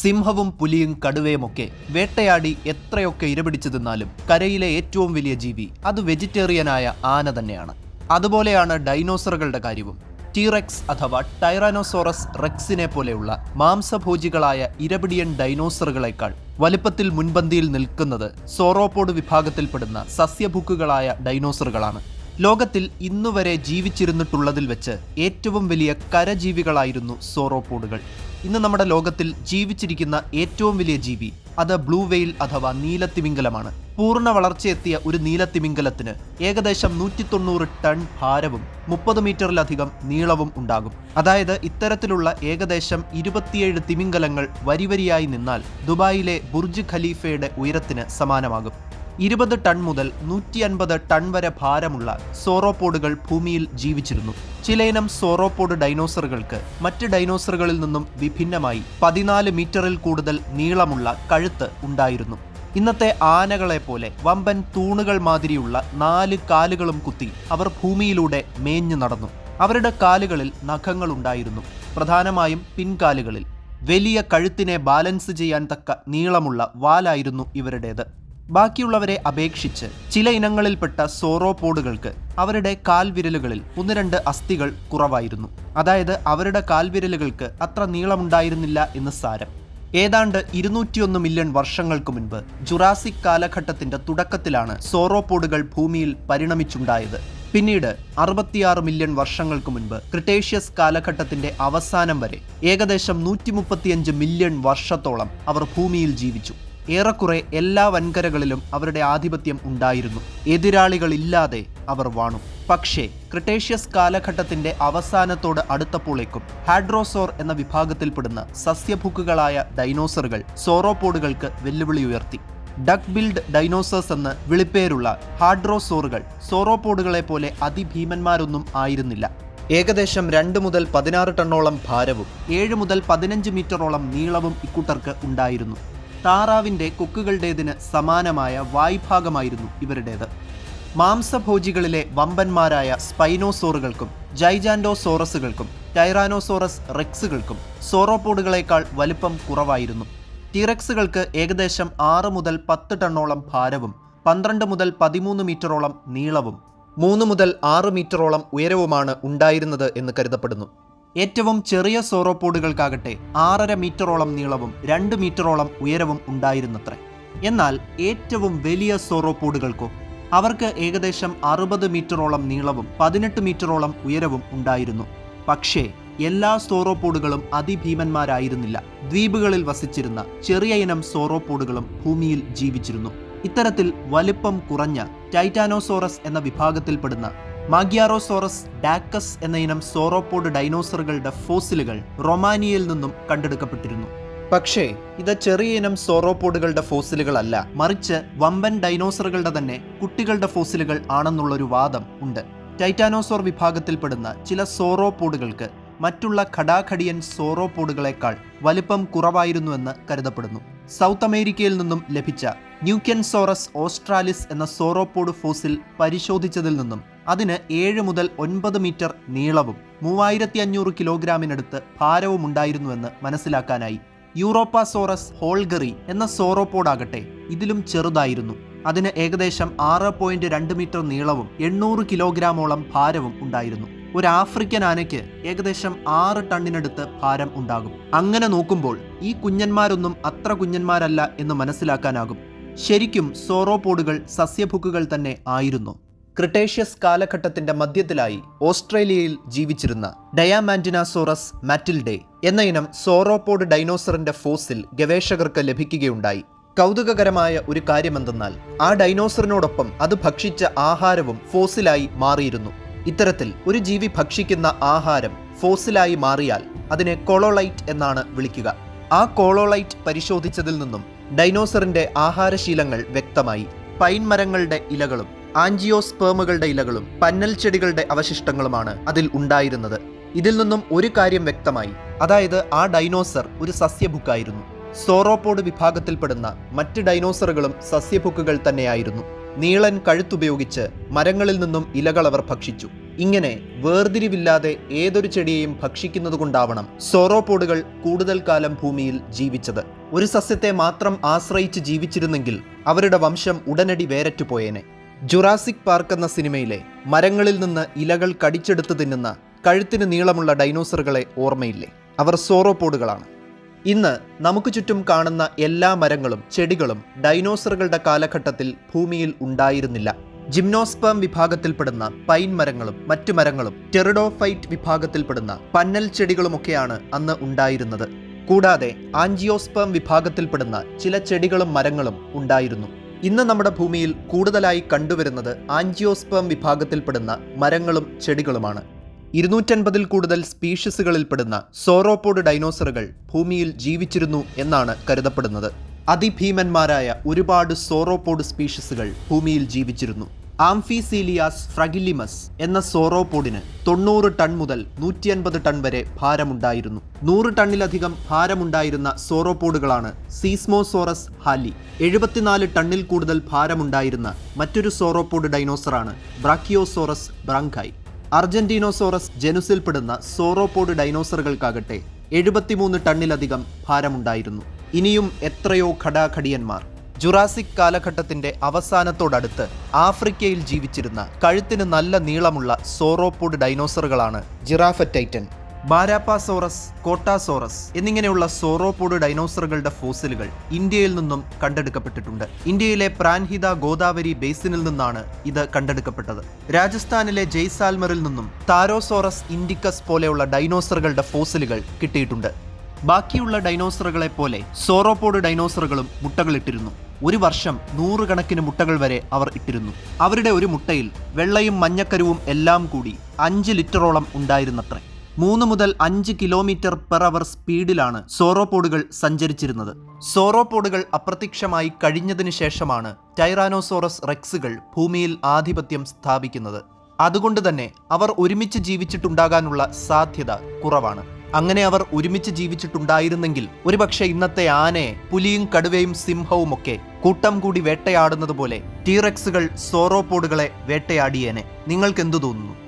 സിംഹവും പുലിയും കടുവയുമൊക്കെ വേട്ടയാടി എത്രയൊക്കെ ഇരപിടിച്ചു തിന്നാലും കരയിലെ ഏറ്റവും വലിയ ജീവി അത് വെജിറ്റേറിയനായ ആന തന്നെയാണ്. അതുപോലെയാണ് ഡൈനോസറുകളുടെ കാര്യവും. ടീറെക്സ് അഥവാ ടൈറാനോസോറസ് റെക്സിനെ പോലെയുള്ള മാംസഭോജികളായ ഇരപിടിയൻ ഡൈനോസറുകളെക്കാൾ വലിപ്പത്തിൽ മുൻപന്തിയിൽ നിൽക്കുന്നത് സോറോപോഡ് വിഭാഗത്തിൽപ്പെടുന്ന സസ്യഭുക്കുകളായ ഡൈനോസറുകളാണ്. ലോകത്തിൽ ഇന്നുവരെ ജീവിച്ചിരുന്നിട്ടുള്ളതിൽ വെച്ച് ഏറ്റവും വലിയ കരജീവികളായിരുന്നു സോറോപോഡുകൾ. ഇന്ന് നമ്മുടെ ലോകത്തിൽ ജീവിച്ചിരിക്കുന്ന ഏറ്റവും വലിയ ജീവി അത് ബ്ലൂ വെയിൽ അഥവാ നീലത്തിമിംഗലമാണ്. പൂർണ വളർച്ചയെത്തിയ ഒരു നീലത്തിമിംഗലത്തിന് ഏകദേശം നൂറ്റി തൊണ്ണൂറ് ടൺ ഭാരവും മുപ്പത് മീറ്ററിലധികം നീളവും ഉണ്ടാകും. അതായത് ഇത്തരത്തിലുള്ള ഏകദേശം ഇരുപത്തിയേഴ് തിമിംഗലങ്ങൾ വരിവരിയായി നിന്നാൽ ദുബായിലെ ബുർജ് ഖലീഫയുടെ ഉയരത്തിന് സമാനമാകും. ഇരുപത് ടൺ മുതൽ നൂറ്റി അൻപത് ടൺ വരെ ഭാരമുള്ള സോറോപോഡുകൾ ഭൂമിയിൽ ജീവിച്ചിരുന്നു. ചിലയിനം സോറോപോഡ് ഡൈനോസറുകൾക്ക് മറ്റ് ഡൈനോസറുകളിൽ നിന്നും വിഭിന്നമായി പതിനാല് മീറ്ററിൽ കൂടുതൽ നീളമുള്ള കഴുത്ത് ഉണ്ടായിരുന്നു. ഇന്നത്തെ ആനകളെ പോലെ വമ്പൻ തൂണുകൾ മാതിരിയുള്ള നാല് കാലുകളും കുത്തി അവർ ഭൂമിയിലൂടെ മേഞ്ഞു നടന്നു. അവരുടെ കാലുകളിൽ നഖങ്ങളുണ്ടായിരുന്നു പ്രധാനമായും പിൻകാലുകളിൽ. വലിയ കഴുത്തിനെ ബാലൻസ് ചെയ്യാൻ തക്ക നീളമുള്ള വാലായിരുന്നു ഇവരുടേത്. ബാക്കിയുള്ളവരെ അപേക്ഷിച്ച് ചില ഇനങ്ങളിൽപ്പെട്ട സോറോപോഡുകൾക്ക് അവരുടെ കാൽവിരലുകളിൽ ഒന്ന് രണ്ട് അസ്ഥികൾ കുറവായിരുന്നു. അതായത് അവരുടെ കാൽവിരലുകൾക്ക് അത്ര നീളമുണ്ടായിരുന്നില്ല എന്ന് സാരം. ഏതാണ്ട് ഇരുന്നൂറ്റിയൊന്ന് മില്യൺ വർഷങ്ങൾക്ക് മുൻപ് ജുറാസിക് കാലഘട്ടത്തിന്റെ തുടക്കത്തിലാണ് സോറോപോഡുകൾ ഭൂമിയിൽ പരിണമിച്ചുണ്ടായത്. പിന്നീട് അറുപത്തിയാറ് മില്യൺ വർഷങ്ങൾക്ക് മുൻപ് ക്രിട്ടേഷ്യസ് കാലഘട്ടത്തിന്റെ അവസാനം വരെ ഏകദേശം നൂറ്റി മില്യൺ വർഷത്തോളം അവർ ഭൂമിയിൽ ജീവിച്ചു. ഏറെക്കുറെ എല്ലാ വൻകരകളിലും അവരുടെ ആധിപത്യം ഉണ്ടായിരുന്നു. എതിരാളികളില്ലാതെ അവർ വാണു. പക്ഷേ ക്രിട്ടേഷ്യസ് കാലഘട്ടത്തിന്റെ അവസാനത്തോട് അടുത്തപ്പോഴേക്കും ഹാഡ്രോസോർ എന്ന വിഭാഗത്തിൽപ്പെടുന്ന സസ്യഭുക്കുകളായ ഡൈനോസറുകൾ സോറോപോഡുകൾക്ക് വെല്ലുവിളി ഉയർത്തി ഡക് ബിൽഡ് ഡൈനോസേഴ്സ് എന്ന് വിളിപ്പേരുള്ള ഹാഡ്രോസോറുകൾ സോറോപോഡുകളെ പോലെ അതിഭീമന്മാരൊന്നും ആയിരുന്നില്ല. ഏകദേശം രണ്ട് മുതൽ പതിനാറ് ടണ്ണോളം ഭാരവും ഏഴ് മുതൽ പതിനഞ്ച് മീറ്ററോളം നീളവും ഇക്കൂട്ടർക്ക് ഉണ്ടായിരുന്നു. താറാവിന്റെ കൊക്കുകളുടേതിന് സമാനമായ വായ്ഭാഗമായിരുന്നു ഇവരുടേത്. മാംസഭോജികളിലെ വമ്പന്മാരായ സ്പൈനോസോറുകൾക്കും ജൈജാൻഡോസോറസുകൾക്കും ടൈറാനോസോറസ് റെക്സുകൾക്കും സോറോപോഡുകളേക്കാൾ വലുപ്പം കുറവായിരുന്നു. ടിറക്സുകൾക്ക് ഏകദേശം ആറ് മുതൽ പത്ത് ടണ്ണോളം ഭാരവും പന്ത്രണ്ട് മുതൽ പതിമൂന്ന് മീറ്ററോളം നീളവും മൂന്ന് മുതൽ ആറ് മീറ്ററോളം ഉയരവുമാണ് ഉണ്ടായിരുന്നത് എന്ന് കരുതപ്പെടുന്നു. ഏറ്റവും ചെറിയ സോറോപോഡുകൾക്കാകട്ടെ ആറര മീറ്ററോളം നീളവും രണ്ട് മീറ്ററോളം ഉയരവും ഉണ്ടായിരുന്നത്രേ. എന്നാൽ ഏറ്റവും വലിയ സോറോപോഡുകൾക്കോ അവർക്ക് ഏകദേശം അറുപത് മീറ്ററോളം നീളവും പതിനെട്ട് മീറ്ററോളം ഉയരവും ഉണ്ടായിരുന്നു. പക്ഷേ എല്ലാ സോറോപോഡുകളും അതിഭീമന്മാരായിരുന്നില്ല. ദ്വീപുകളിൽ വസിച്ചിരുന്ന ചെറിയ ഇനം സോറോപോഡുകളും ഭൂമിയിൽ ജീവിച്ചിരുന്നു. ഇത്തരത്തിൽ വലിപ്പം കുറഞ്ഞ ടൈറ്റാനോസോറസ് എന്ന വിഭാഗത്തിൽപ്പെടുന്ന മാഗ്യാറോസോറസ് ഡാക്കസ് എന്ന ഇനം സോറോപോഡ് ഡൈനോസറുകളുടെ ഫോസിലുകൾ റൊമാനിയയിൽ നിന്നും കണ്ടെടുക്കപ്പെട്ടിരുന്നു. പക്ഷേ ഇത് ചെറിയ ഇനം സോറോപോഡുകളുടെ ഫോസിലുകളല്ല മറിച്ച് വമ്പൻ ഡൈനോസറുകളുടെ തന്നെ കുട്ടികളുടെ ഫോസിലുകൾ ആണെന്നുള്ളൊരു വാദം ഉണ്ട്. ടൈറ്റാനോസോർ വിഭാഗത്തിൽപ്പെടുന്ന ചില സോറോപോഡുകൾക്ക് മറ്റുള്ള ഘടാഘടിയൻ സോറോപോഡുകളെക്കാൾ വലിപ്പം കുറവായിരുന്നുവെന്ന് കരുതപ്പെടുന്നു. സൗത്ത് അമേരിക്കയിൽ നിന്നും ലഭിച്ച ന്യൂക്യൻസോറസ് ഓസ്ട്രാലിസ് എന്ന സോറോപോഡ് ഫോസിൽ പരിശോധിച്ചതിൽ നിന്നും അതിന് ഏഴ് മുതൽ ഒൻപത് മീറ്റർ നീളവും മൂവായിരത്തി അഞ്ഞൂറ് കിലോഗ്രാമിനടുത്ത് ഭാരവും ഉണ്ടായിരുന്നുവെന്ന് മനസ്സിലാക്കാനായി. യൂറോപ്പാസോറസ് ഹോൾഗറി എന്ന സോറോപോഡാകട്ടെ ഇതിലും ചെറുതായിരുന്നു. അതിന് ഏകദേശം ആറ് പോയിന്റ് രണ്ട് മീറ്റർ നീളവും എണ്ണൂറ് കിലോഗ്രാമോളം ഭാരവും ഉണ്ടായിരുന്നു. ഒരു ആഫ്രിക്കൻ ആനയ്ക്ക് ഏകദേശം ആറ് ടണ്ണിനടുത്ത് ഭാരം ഉണ്ടാകും. അങ്ങനെ നോക്കുമ്പോൾ ഈ കുഞ്ഞന്മാരൊന്നും അത്ര കുഞ്ഞന്മാരല്ല എന്ന് മനസ്സിലാക്കാനാകും. ശരിക്കും സോറോപോഡുകൾ സസ്യഭുക്കുകൾ തന്നെ ആയിരുന്നു. ക്രിട്ടേഷ്യസ് കാലഘട്ടത്തിന്റെ മധ്യത്തിലായി ഓസ്ട്രേലിയയിൽ ജീവിച്ചിരുന്ന ഡയാമാൻഡിനാസോറസ് മാറ്റിൽഡേ എന്ന ഇനം സോറോപോഡ് ഡൈനോസറിന്റെ ഫോസിൽ ഗവേഷകർക്ക് ലഭിക്കുകയുണ്ടായി. കൗതുകകരമായ ഒരു കാര്യമെന്തെന്നാൽ ആ ഡൈനോസറിനോടൊപ്പം അത് ഭക്ഷിച്ച ആഹാരവും ഫോസിലായി മാറിയിരുന്നു. ഇത്തരത്തിൽ ഒരു ജീവി ഭക്ഷിക്കുന്ന ആഹാരം ഫോസിലായി മാറിയാൽ അതിനെ കൊളോളൈറ്റ് എന്നാണ് വിളിക്കുക. ആ കോളോളൈറ്റ് പരിശോധിച്ചതിൽ നിന്നും ഡൈനോസറിന്റെ ആഹാരശീലങ്ങൾ വ്യക്തമായി. പൈൻ മരങ്ങളുടെ ഇലകളും ആൻജിയോസ്പേമുകളുടെ ഇലകളും പന്നൽ ചെടികളുടെ അവശിഷ്ടങ്ങളുമാണ് അതിൽ ഉണ്ടായിരുന്നത്. ഇതിൽ നിന്നും ഒരു കാര്യം വ്യക്തമായി. അതായത് ആ ഡൈനോസർ ഒരു സസ്യഭുക്കായിരുന്നു. സോറോപോഡ് വിഭാഗത്തിൽപ്പെടുന്ന മറ്റ് ഡൈനോസറുകളും സസ്യഭുക്കുകൾ തന്നെയായിരുന്നു. നീളൻ കഴുത്തുപയോഗിച്ച് മരങ്ങളിൽ നിന്നും ഇലകൾ അവർ ഭക്ഷിച്ചു. ഇങ്ങനെ വേർതിരിവില്ലാതെ ഏതൊരു ചെടിയെയും ഭക്ഷിക്കുന്നതുകൊണ്ടാവണം സോറോപോഡുകൾ കൂടുതൽ കാലം ഭൂമിയിൽ ജീവിച്ചത്. ഒരു സസ്യത്തെ മാത്രം ആശ്രയിച്ച് ജീവിച്ചിരുന്നെങ്കിൽ അവരുടെ വംശം ഉടനടി വേരറ്റുപോയേനെ. ജുറാസിക് പാർക്ക് എന്ന സിനിമയിലെ മരങ്ങളിൽ നിന്ന് ഇലകൾ കടിച്ചെടുത്ത് തിന്നുന്ന കഴുത്തിന് നീളമുള്ള ഡൈനോസറുകളെ ഓർമ്മയില്ലേ? അവർ സോറോപോഡുകളാണ്. ഇന്ന് നമുക്ക് ചുറ്റും കാണുന്ന എല്ലാ മരങ്ങളും ചെടികളും ഡൈനോസറുകളുടെ കാലഘട്ടത്തിൽ ഭൂമിയിൽ ഉണ്ടായിരുന്നില്ല. ജിംനോസ്പേം വിഭാഗത്തിൽപ്പെടുന്ന പൈൻ മരങ്ങളും മറ്റു മരങ്ങളും ടെറിഡോഫൈറ്റ് വിഭാഗത്തിൽപ്പെടുന്ന പന്നൽ ചെടികളുമൊക്കെയാണ് അന്ന് ഉണ്ടായിരുന്നത്. കൂടാതെ ആൻജിയോസ്പേം വിഭാഗത്തിൽപ്പെടുന്ന ചില ചെടികളും മരങ്ങളും ഉണ്ടായിരുന്നു. ഇന്ന് നമ്മുടെ ഭൂമിയിൽ കൂടുതലായി കണ്ടുവരുന്നത് ആൻജിയോസ്പേം വിഭാഗത്തിൽപ്പെടുന്ന മരങ്ങളും ചെടികളുമാണ്. ഇരുന്നൂറ്റൻപതിൽ കൂടുതൽ സ്പീഷീസുകളിൽപ്പെടുന്ന സോറോപോഡ് ഡൈനോസറുകൾ ഭൂമിയിൽ ജീവിച്ചിരുന്നു എന്നാണ് കരുതപ്പെടുന്നത്. അതിഭീമന്മാരായ ഒരുപാട് സോറോപോഡ് സ്പീഷീസുകൾ ഭൂമിയിൽ ജീവിച്ചിരുന്നു. ആംഫിസീലിയാസ് ഫ്രഗിലിമസ് എന്ന സോറോപോഡിന് തൊണ്ണൂറ് ടൺ മുതൽ നൂറ്റി അൻപത് ടൺ വരെ ഭാരമുണ്ടായിരുന്നു. നൂറ് ടണ്ണിലധികം ഭാരമുണ്ടായിരുന്ന സോറോപോഡുകളാണ് സീസ്മോസോറസ് ഹാലി. എഴുപത്തിനാല് ടണ്ണിൽ കൂടുതൽ ഭാരമുണ്ടായിരുന്ന മറ്റൊരു സോറോപോഡ് ഡൈനോസറാണ് ബ്രാക്കിയോസോറസ് ബ്രാങ്കായ്. അർജന്റീനോസോറസ് ജനുസിൽപ്പെടുന്ന സോറോപോഡ് ഡൈനോസറുകൾക്കാകട്ടെ എഴുപത്തിമൂന്ന് ടണ്ണിലധികം ഭാരമുണ്ടായിരുന്നു. ഇനിയും എത്രയോ ഘടാഘടിയന്മാർ ജുറാസിക് കാലഘട്ടത്തിന്റെ അവസാനത്തോടടുത്ത് ആഫ്രിക്കയിൽ ജീവിച്ചിരുന്ന കഴുത്തിന് നല്ല നീളമുള്ള സോറോപോഡ് ഡൈനോസറുകളാണ് ജിറാഫറ്റൈറ്റൻ ബാരാപ്പാസോറസ് കോട്ടാസോറസ് എന്നിങ്ങനെയുള്ള സോറോപോഡ് ഡൈനോസറുകളുടെ ഫോസിലുകൾ ഇന്ത്യയിൽ നിന്നും കണ്ടെടുക്കപ്പെട്ടിട്ടുണ്ട്. ഇന്ത്യയിലെ പ്രാൻഹിത ഗോദാവരി ബേസിനിൽ നിന്നാണ് ഇത് കണ്ടെടുക്കപ്പെട്ടത്. രാജസ്ഥാനിലെ ജയ്സാൽമറിൽ നിന്നും താരോസോറസ് ഇൻഡിക്കസ് പോലെയുള്ള ഡൈനോസറുകളുടെ ഫോസിലുകൾ കിട്ടിയിട്ടുണ്ട്. ബാക്കിയുള്ള ഡൈനോസറുകളെ പോലെ സോറോപോഡ് ഡൈനോസറുകളും മുട്ടകളിട്ടിരുന്നു. ഒരു വർഷം നൂറുകണക്കിന് മുട്ടകൾ വരെ അവർ ഇട്ടിരുന്നു. അവരുടെ ഒരു മുട്ടയിൽ വെള്ളയും മഞ്ഞക്കരുവും എല്ലാം കൂടി അഞ്ച് ലിറ്ററോളം ഉണ്ടായിരുന്നത്രേ. മൂന്ന് മുതൽ അഞ്ച് കിലോമീറ്റർ പെർ അവർ സ്പീഡിലാണ് സോറോപോഡുകൾ സഞ്ചരിച്ചിരുന്നത്. സോറോപോഡുകൾ അപ്രത്യക്ഷമായി കഴിഞ്ഞതിന് ശേഷമാണ് ടൈറാനോസോറസ് റെക്സുകൾ ഭൂമിയിൽ ആധിപത്യം സ്ഥാപിക്കുന്നത്. അതുകൊണ്ട് തന്നെ അവർ ഒരുമിച്ച് ജീവിച്ചിട്ടുണ്ടാകാനുള്ള സാധ്യത കുറവാണ്. അങ്ങനെ അവർ ഒരുമിച്ച് ജീവിച്ചിട്ടുണ്ടായിരുന്നെങ്കിൽ ഒരുപക്ഷെ ഇന്നത്തെ ആനയെ പുലിയും കടുവയും സിംഹവും ഒക്കെ കൂട്ടം കൂടി വേട്ടയാടുന്നത് പോലെ ടീറെക്സുകൾ സോറോപോഡുകളെ വേട്ടയാടിയേനെ. നിങ്ങൾക്കെന്തു തോന്നുന്നു?